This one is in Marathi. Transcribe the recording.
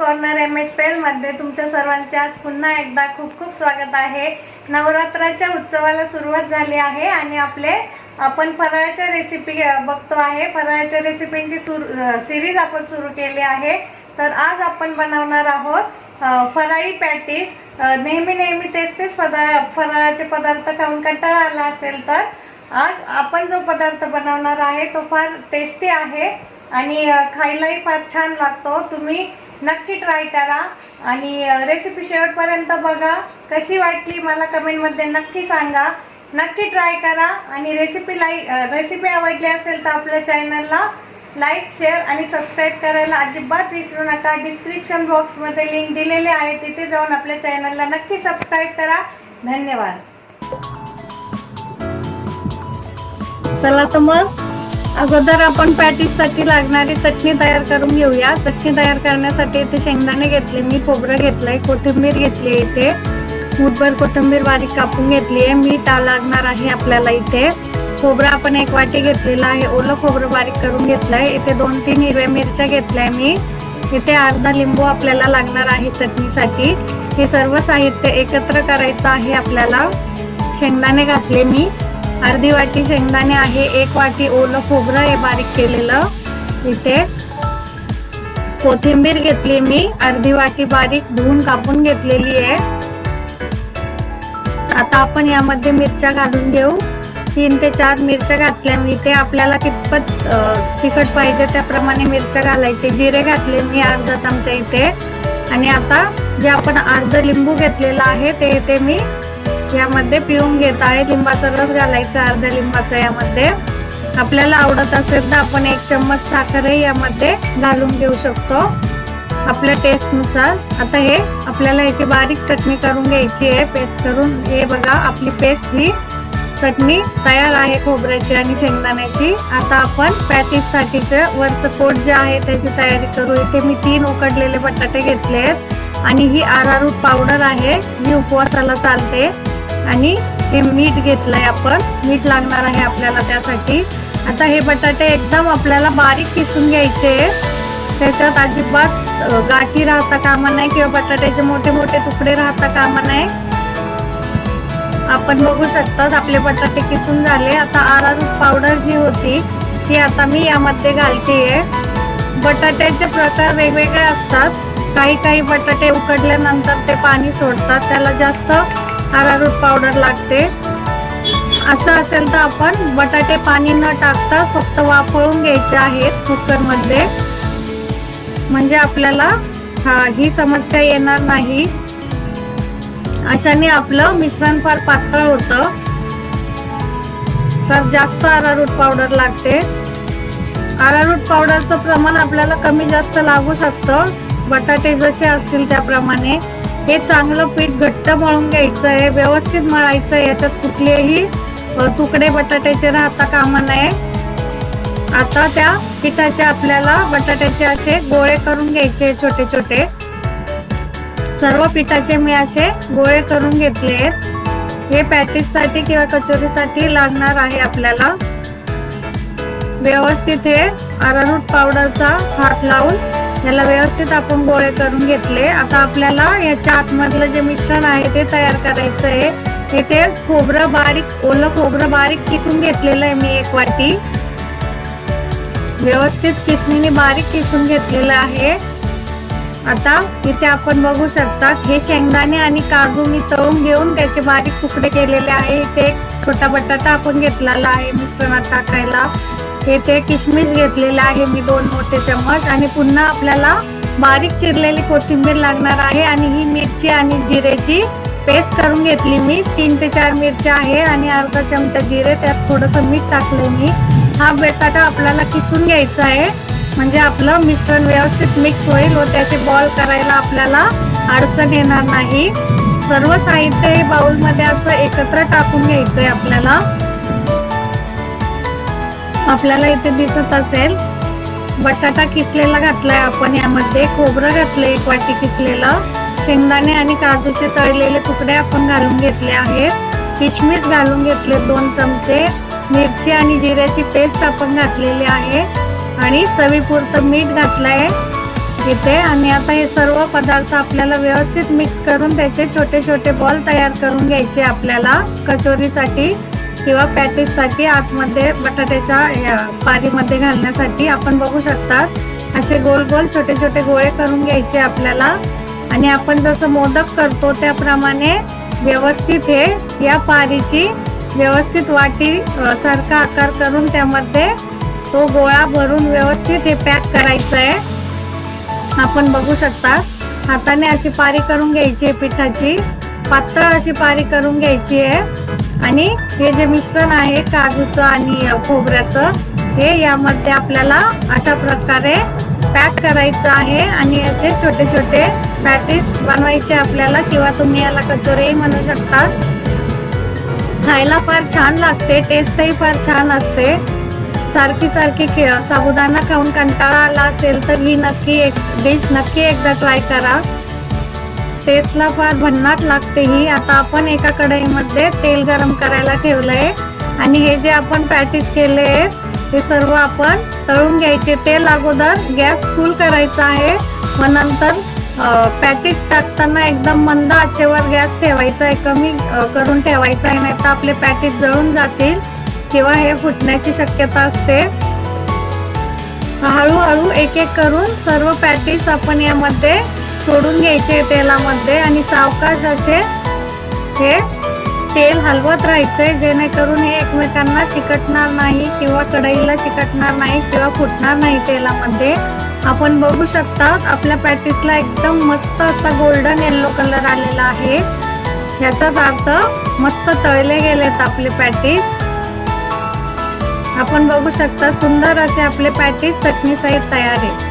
कॉर्नर एम एच मध्ये तुमच्या सर्वांचे आज पुन्हा एकदा खूप खूप स्वागत आहे. नवरात्राच्या उत्सवाला सुरुवात झाली आहे आणि आपले आपण फराळाच्या रेसिपी बघतो आहे. फराळाच्या रेसिपींची सुरू सिरीज आपण सुरू केली आहे. तर आज आपण बनवणार आहोत फराळी पॅटीस नेहमी नेहमी तेच तेच पदार्थ फराळाचे पदार्थ खाऊन कंटाळा आला असेल तर आज आपण जो पदार्थ बनवणार आहे तो फार टेस्टी आहे आणि खायलाही फार छान लागतो. तुम्ही नक्की ट्राय करा. आणि रेसिपी शेवटपर्यंत बघा. कशी वाटली मला कमेंटमध्ये नक्की सांगा. नक्की ट्राय करा. आणि रेसिपी लाईक रेसिपी आवडली असेल तर आपल्या चॅनलला लाईक शेअर आणि सबस्क्राईब करायला अजिबात विसरू नका. डिस्क्रिप्शन बॉक्समध्ये लिंक दिलेले आहे. तिथे जाऊन आपल्या चॅनलला नक्की सबस्क्राईब करा. धन्यवाद. चला तर मग. अगोदर आपण पॅटीससाठी लागणारी चटणी तयार करून घेऊया. चटणी तयार करण्यासाठी इथे शेंगदाणे घेतले मी खोबरं घेतलंय कोथिंबीर घेतली इथे. मुठभर कोथिंबीर बारीक कापून घेतली आहे. मीठ लागणार आहे आपल्याला इथे. खोबरं आपण एक वाटी घेतलेलं आहे. ओलं खोबरं बारीक करून घेतलंय. इथे दोन तीन हिरव्या मिरच्या घेतल्या मी. इथे अर्धा लिंबू आपल्याला लागणार आहे चटणीसाठी. हे सर्व साहित्य एकत्र करायचं आहे आपल्याला. शेंगदाणे घातले मी. अर्धी वाटी शेंगदाणे आहे एक वाटी ओलं खोबरं हे बारीक केलेलं. इथे कोथिंबीर घेतली मी अर्धी वाटी बारीक धुवून कापून घेतलेली आहे. आता आपण यामध्ये मिरच्या घालून घेऊ. तीन ते चार मिरच्या घातल्या मी ते आपल्याला कितपत तिखट पाहिजे त्याप्रमाणे मिरच्या घालायचे. जिरे घातले मी अर्धा चमचा इथे. आणि आता जे आपण अर्ध लिंबू घेतलेलं आहे ते इथे मी यामध्ये पिळून घेत आहे. लिंबाचा रस घालायचा अर्ध्या लिंबाचा यामध्ये. आपल्याला आवडत असेल तर आपण एक चम्मच साखरही यामध्ये घालून घेऊ शकतो. आपल्या टेस्टनुसार. आता हे आपल्याला याची बारीक चटणी करून घ्यायची आहे. पेस्ट करून. हे बघा आपली पेस्ट ही चटणी तयार आहे खोबऱ्याची आणि शेंगदाण्याची. आता आपण पॅटीससाठीचं वरचं कोट जे आहे त्याची तयारी करू. इथे मी तीन उकडलेले बटाटे घेतले आहेत. आणि ही आरारूट पावडर आहे. जी उपवासाला चालते. आणि हे मीठ घेतलंय आपण. मीठ लागणार आहे आपल्याला त्यासाठी. आता हे बटाटे एकदम आपल्याला बारीक किसून घ्यायचे त्याच्यात अजिबात गाठी राहता कामा नाही किंवा बटाट्याचे मोठे मोठे तुकडे राहता कामा नाही आपण बघू शकतात आपले बटाटे किसून झाले. आता आरारूट पावडर जी होती ती आता मी यामध्ये घालतेय. बटाट्याचे प्रकार वेगवेगळे असतात. काही काही बटाटे उकडल्यानंतर ते पाणी सोडतात. त्याला जास्त आरारूट पावडर लागते. असं असेल तर आपण बटाटे पाणी न टाकता फक्त वाफळून घ्यायचे आहेत कुकरमध्ये. म्हणजे आपल्याला हा ही समस्या येणार नाही. अशाने आपलं मिश्रण फार पातळ होतं. तर जास्त अरारूट पावडर लागते. अरारूट पावडरचं प्रमाण आपल्याला कमी जास्त लागू शकतं. बटाटे जसे असतील त्याप्रमाणे. हे चांगलं पीठ घट्ट मळून घ्यायचं आहे व्यवस्थित मळायचं आहे याच्यात कुठलेही तुकडे बटाट्याचे राहता कामा नये आता त्या पिठाचे आपल्याला बटाट्याचे असे गोळे करून घ्यायचे छोटे छोटे. सर्व पिठाचे मी असे गोळे करून घेतले आहेत. हे पॅटीससाठी किंवा कचोरीसाठी लागणार आहे आपल्याला. व्यवस्थित हे अरारूट पावडरचा हात लावून याला व्यवस्थित आपण गोळे करून घेतले. आता आपल्याला याच्या आतमधलं जे मिश्रण आहे ते तयार करायचं आहे इथे खोबरं बारीक ओलं खोबरं बारीक किसून घेतलेलं आहे मी एक वाटी. व्यवस्थित किसणीने बारीक किसून घेतलेलं आहे. आता इथे आपण बघू शकता हे शेंगदाणे आणि काजू मी तळून घेऊन त्याचे बारीक तुकडे केलेले आहे. इथे एक छोटा बटाटा आपण घेतलेला आहे मिश्रणात टाकायला. येथे किशमिश घेतलेला आहे मी दोन मोठे चम्मच आणि पुन्हा आपल्याला बारीक चिरलेली कोथिंबीर लागणार आहे आणि ही मिरची आणि जिरेची पेस्ट करून घेतली मी. तीन ते चार मिरच्या आहे आणि अर्धा चमचा जिरे त्यात थोडंसं मीठ टाकले मी. हा बटाटा आपल्याला किसून घ्यायचा आहे. म्हणजे आपलं मिश्रण व्यवस्थित मिक्स होईल व त्याचे बॉल करायला आपल्याला अडचण येणार नाही. सर्व साहित्य हे बाउलमध्ये असं एकत्र टाकून घ्यायचंय आपल्याला. आपल्याला इथे दिसत असेल. बटाटा किसलेला घातलाय आपण यामध्ये. खोबरं घातलं एक वाटी किसलेलं. शेंगदाणे आणि काजूचे तळलेले तुकडे आपण घालून घेतले आहेत. किशमिश घालून घेतले दोन चमचे. मिरची आणि जिऱ्याची पेस्ट आपण घातलेली आहे. आणि चवीपुरतं मीठ घातलंय. इथे आणि आता हे सर्व पदार्थ आपल्याला व्यवस्थित मिक्स करून त्याचे छोटे छोटे बॉल तयार करून घ्यायचे आपल्याला कचोरीसाठी. किंवा पॅटीससाठी आतमध्ये बटाट्याच्या या पारीमध्ये घालण्यासाठी आपण बघू शकतात. असे गोल गोल छोटे छोटे गोळे करून घ्यायचे आपल्याला. आणि आपण जसं मोदक करतो त्याप्रमाणे व्यवस्थित हे या पारीची व्यवस्थित वाटी सारखा आकार करून त्यामध्ये तो गोळा भरून व्यवस्थित हे पॅक करायचं आहे आपण बघू शकता हाताने अशी पारी करून घ्यायची आहे पिठाची. पातळ अशी पारी करून घ्यायची आहे. आणि हे जे मिश्रण आहे काजूचं आणि खोबऱ्याचं हे यामध्ये आपल्याला अशा प्रकारे पॅक करायचं आहे आणि याचे छोटे छोटे पॅटीस बनवायचे आपल्याला किंवा तुम्ही याला कचोरीही म्हणू शकता. खायला फार छान लागते टेस्टही फार छान असते. सारखी सारखी खे- साबुदाणा खाऊन कंटाळा आला असेल तर ही नक्की एक डिश नक्की एकदा ट्राय करा. टेस्टला फार भन्नाट लागते ही. आता आपण एका कढईमध्ये तेल गरम करायला ठेवलंय. आणि हे जे आपण पॅटीस केले आहेत हे सर्व आपण तळून घ्यायचे. तेल अगोदर गॅस फुल करायचा आहे. मग नंतर पॅटीस टाकताना एकदम मंद आचेवर गॅस ठेवायचा आहे. कमी करून ठेवायचा आहे. नाही तर आपले पॅटीस जळून जातील किंवा हे फुटण्याची शक्यता असते. हळूहळू एक एक करून सर्व पॅटीस आपण यामध्ये सोडून घ्यायचे तेलामध्ये आणि सावकाश असे हे तेल हलवत राहायचे जेणेकरून हे एकमेकांना चिकटणार नाही किंवा कढईला चिकटणार नाही किंवा फुटणार नाही तेलामध्ये. आपण बघू शकता आपल्या पॅटीसला एकदम मस्त असा गोल्डन येल्लो कलर आलेला आहे. याचाच अर्थ मस्त तळले गेलेत आपले पॅटीस. आपण बघू शकता सुंदर असे आपले पॅटीस चटणी सहित तयार आहे